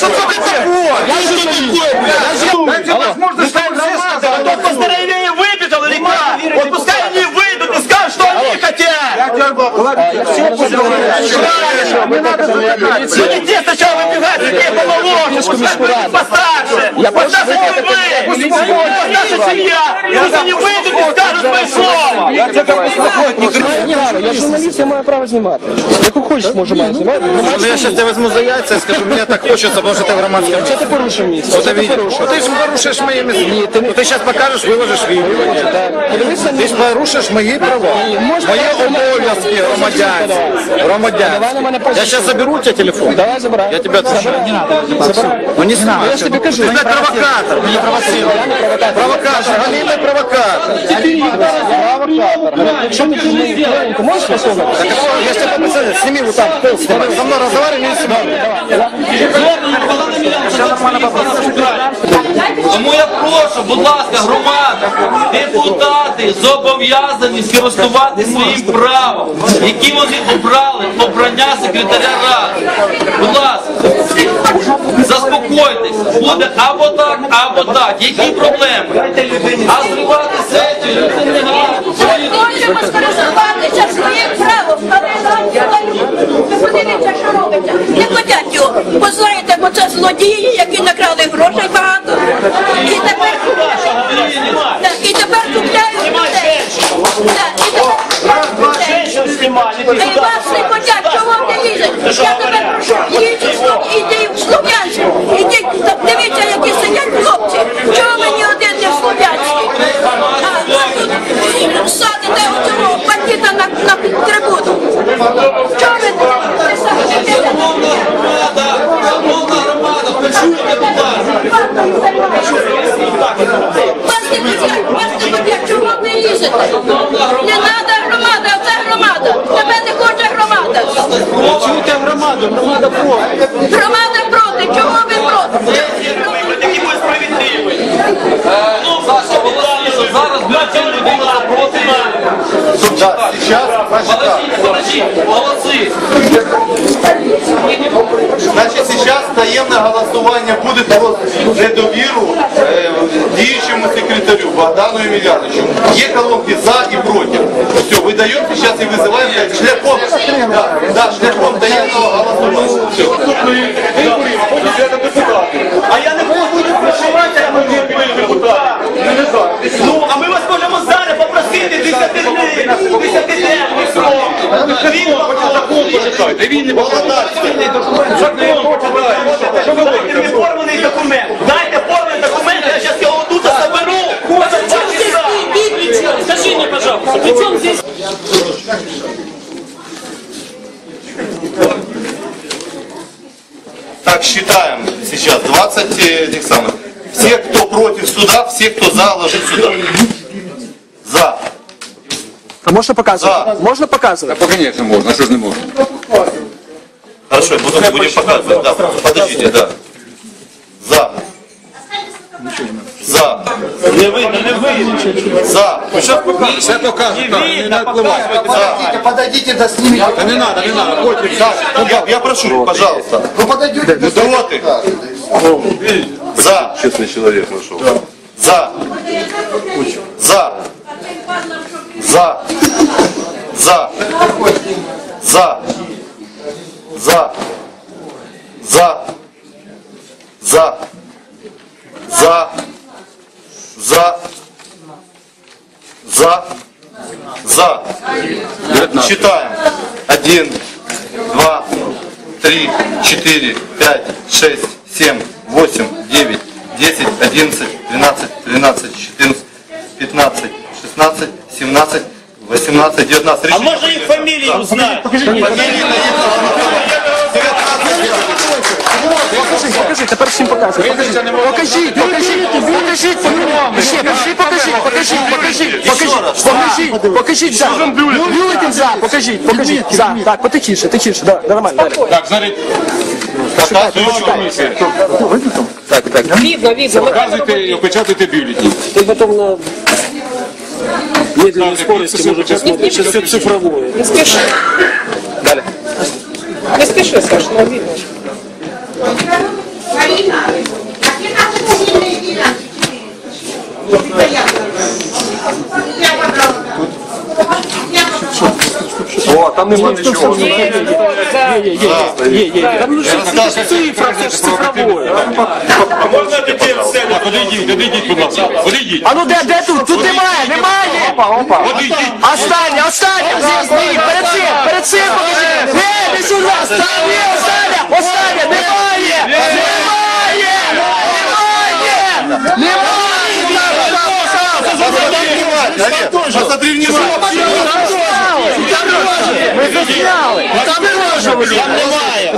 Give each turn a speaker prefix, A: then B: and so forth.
A: что ты такое? Я что такое, блядь? Дайте возможность, чтобы громада.
B: Кто поздоровее выбежал или как? Вот пускай они выйдут и скажут, что они хотят. Ну не те сначала выбегать, те помоложе, пускай постарше.
C: Я
B: прошу семья! Если не выйдет, не скажут мои слова! Я тебя успокоить
C: не хочу. Я журналист, я маю право знімати. Яку хочеш, можу маю знімати.
D: Може я сейчас тебя візьму за яйця і скажу, мне так хочеться, тому що ти в громадському.
C: Що ти порушив місце?
D: Що ну, ти порушив? Ну, ти ж порушиш мої місця.
C: Ти
D: зараз покажеш, виложиш відео. Ти мои ну, порушиш
C: мої права. Мої
D: обов'язки
C: громадянські. Громадянські.
D: Я сейчас заберу у тебя телефон.
C: Давай забирай.
D: Я тебе отпущу. Ну не знаю.
C: Я тебе кажу.
D: Провокатор. Не провоцируй. Провокатор. Галимый провокатор.
C: Провокатор. Якщо не ти мою хвилинку, можеш послухати?
D: Так, Я тебя попросил, сними вот там, пол. Со мной разговаривай, не снимай.
E: Тому я прошу, будь ласка, громада, депутати зобов'язані скористувати своїм правом, які вони обрали обрання секретаря ради. Будь ласка, заспокойтесь, буде або так, або так. Які проблеми? А зривати сесію це не гарно.
F: Хочемо скористуватися своїм правом, але. Ви подивіться, що робиться. Не хотять його. Бо знаєте, бо це злодії, які накрали грошей багато. І тепер Так, і тепер купляють людей. Так, і тепер І вас
E: Шановна громада, шановна громада, почуйте, будь ласка.
F: Вас не хотять, не хотять, чого ви лізете? Не треба громада, це громада. Тебе не хоче громада.
C: Чуйте громаду, громада проти.
F: Громада проти, чого ви проти?
B: Такі справедливі.
E: Саша, зараз бюлетень людина запроти.
D: Да, сейчас, значит так.
E: Молодцы. голоси.
G: Значить, зараз таємне голосування буде про недовіру е, діючому секретарю Богдану Емельяновичу. Є колонки за і проти. Все, ви даєте зараз і визиваємо шляхом, да, да, шляхом таємного голосування. Все.
B: А я не можу не працювати, а ми не депутат. Ну, а ми вас можемо зараз попросити 10 днів, 10 днів срок. Він вам закон почитайте. Він не Дайте мені форманий документ. Дайте форманий документ, я зараз його тут заберу.
E: Скажи мне, пожалуйста, при чем здесь
G: Так, считаем сейчас 20 э, этих самых. Все, кто против суда, все, кто за, ложить сюда. За.
C: А можна показувати?
G: Да.
C: Можна показувати?
H: Конечно, можно, а что ж не можно?
G: Хорошо, буду, будем показывать. Да, подождите, да. За. За.
B: Не видно, не видно.
G: За. Ну, сейчас
H: Все покажут, так, не наплывать.
G: За.
D: Подойдите, да снимите.
H: Да не надо, не надо, хоть
G: Да, я, я прошу, пожалуйста.
D: Вы подойдете,
G: Ну, ты. За.
I: Честный человек нашел.
G: За. За. За. За. За. За. За. За. За. За. За. За. Считаем. Один, два, три, четыре, пять, шесть, семь, восемь, девять, десять, одиннадцать, двенадцать, тринадцать, четырнадцать, пятнадцать, шестнадцать, 17, 18, 19
B: А річних. можно их фамилии узнать? Фамілії наїхала на мене. 19 я.
C: Покажи, покажи, тепер всім показуй. Прізвища не можна. Покажіть, покажіть, покажіть фотограми. Ще, покажіть, покажіть, покажіть, покажіть, покажіть, покажіть, покажіть, за. Бюлетень за, покажіть, покажіть, за. Так, потихіше, тихіше, да, да, нормально, далі.
H: Так, значить, показуємо комісію.
C: Так, так.
J: Видно, видно.
H: Показуйте і опечатуйте бюлетні.
C: Ти потім на медленной скорости может посмотреть. Сейчас все цифровое.
J: Не спеши.
C: Далее.
J: Не спеши, Саша, но видно.
C: О, там нема нічого. Є, є, є, є. Там ну що, це ж цифра, це ж цифровое.
H: А можна таке все? Подійдіть, подійдіть, будь ласка. Подійдіть.
C: А ну де, де тут? Тут немає, немає. Опа, опа.
H: Подійдіть.
C: Останнє, останнє, здесь, перед цим, перед цим покажи. Не, не сюди, останнє, останнє, останнє, немає, немає, немає, немає.
G: Посмотри внимательно.
C: Ми засняли. Там не можемо. Там немає.